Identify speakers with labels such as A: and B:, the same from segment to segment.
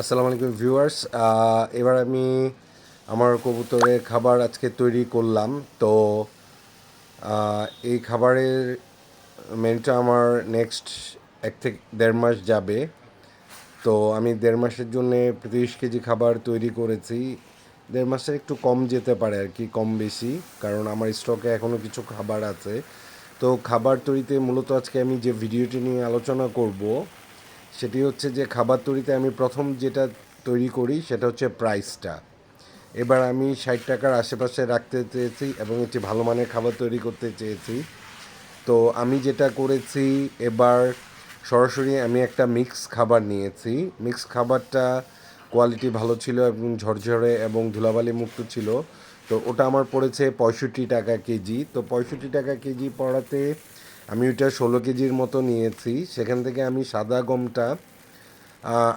A: আসসালামু আলাইকুম ভিউয়ার্স। এবার আমি আমার কবুতরের খাবার আজকে তৈরি করলাম। তো এই খাবারের মেনুটা আমার নেক্সট এক থেকে দেড় মাস যাবে। তো, আমি দেড় মাসের জন্য তিরিশ কেজি খাবার তৈরি করেছি। দেড় মাসে একটু কম যেতে পারে আর কি, কম বেশি, কারণ আমার স্টকে এখনও কিছু খাবার আছে। তো, খাবার তৈরিতে মূলত আজকে আমি যে ভিডিওটি নিয়ে আলোচনা করব সেটি হচ্ছে যে খাবার তৈরিতে আমি প্রথম যেটা তৈরি করি সেটা হচ্ছে প্রাইসটা। এবার আমি ষাট টাকার আশেপাশে রাখতে চেয়েছি এবং একটি ভালো মানের খাবার তৈরি করতে চেয়েছি। তো আমি যেটা করেছি, এবার সরাসরি আমি একটা মিক্স খাবার নিয়েছি। মিক্স খাবারটা কোয়ালিটি ভালো ছিল এবং ঝরঝরে এবং ধুলাবালি মুক্ত ছিল। তো ওটা আমার পড়েছে পঁয়ষট্টি টাকা কেজি। তো পঁয়ষট্টি টাকা কেজি পড়াতে আমি ওইটা ষোলো কেজির মতো নিয়েছি। সেখান থেকে আমি সাদা গমটা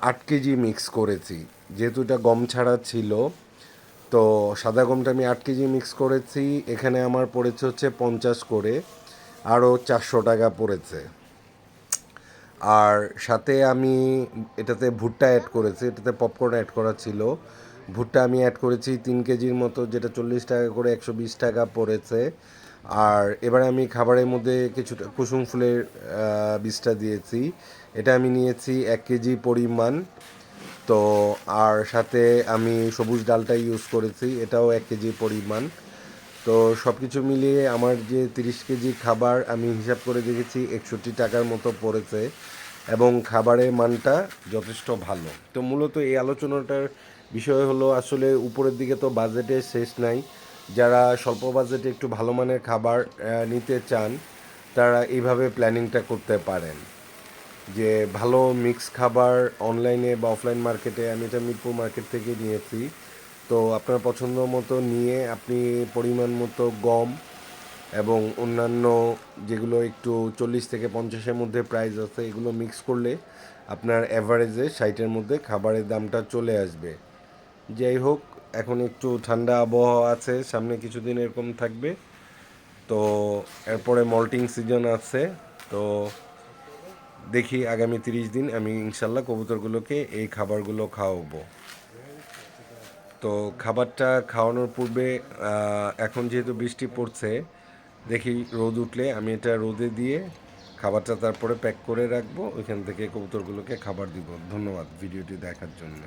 A: আট কেজি মিক্স করেছি। যেহেতু এটা গম ছাড়া ছিল, তো সাদা গমটা আমি আট কেজি মিক্স করেছি। এখানে আমার পড়েছে হচ্ছে পঞ্চাশ করে, আরও চারশো টাকা পড়েছে। আর সাথে আমি এটাতে ভুট্টা অ্যাড করেছি, এটাতে পপকর্ন অ্যাড করা ছিল। ভুট্টা আমি অ্যাড করেছি তিন কেজির মতো, যেটা চল্লিশ টাকা করে একশো বিশ টাকা পড়েছে। আর এবারে আমি খাবারের মধ্যে কিছুটা কুসুম ফুলের বীজটা দিয়েছি। এটা আমি নিয়েছি এক কেজি পরিমাণ। তো আর সাথে আমি সবুজ ডালটা ইউজ করেছি, এটাও এক কেজি পরিমাণ। তো সব কিছু মিলিয়ে আমার যে তিরিশ কেজি খাবার আমি হিসাব করে দেখেছি, একষট্টি টাকার মতো পড়েছে এবং খাবারের মানটা যথেষ্ট ভালো। তো মূলত এই আলোচনাটার বিষয় হলো, আসলে উপরের দিকে তো বাজেটে শেষ নাই। যারা স্বল্প বাজেটে একটু ভালো মানের খাবার নিতে চান, তারা এইভাবে প্ল্যানিংটা করতে পারেন। যে ভালো মিক্স খাবার অনলাইনে বা অফলাইন মার্কেটে আমি এটা মিরপুর মার্কেট থেকে নিয়েছি। তো আপনার পছন্দ মতো নিয়ে আপনি পরিমাণ মতো গম এবং অন্যান্য যেগুলো একটু চল্লিশ থেকে পঞ্চাশের মধ্যে প্রাইস আছে, এগুলো মিক্স করলে আপনার অ্যাভারেজে ষাটের মধ্যে খাবারের দামটা চলে আসবে। যাই হোক এখন একটু ঠান্ডা আবহাওয়া আছে, সামনে কিছুদিন এরকম থাকবে। তো এরপরে মল্টিং সিজন আছে, তো দেখি আগামী তিরিশ দিন আমি ইনশাল্লাহ কবুতরগুলোকে এই খাবারগুলো খাওয়াবো। তো খাবারটা খাওয়ানোর পূর্বে এখন যেহেতু বৃষ্টি পড়ছে, দেখি রোদ উঠলে আমি এটা রোদে দিয়ে খাবারটা তারপরে প্যাক করে রাখব, ওইখান থেকে কবুতরগুলোকে খাবার দিব। ধন্যবাদ ভিডিওটি দেখার জন্য।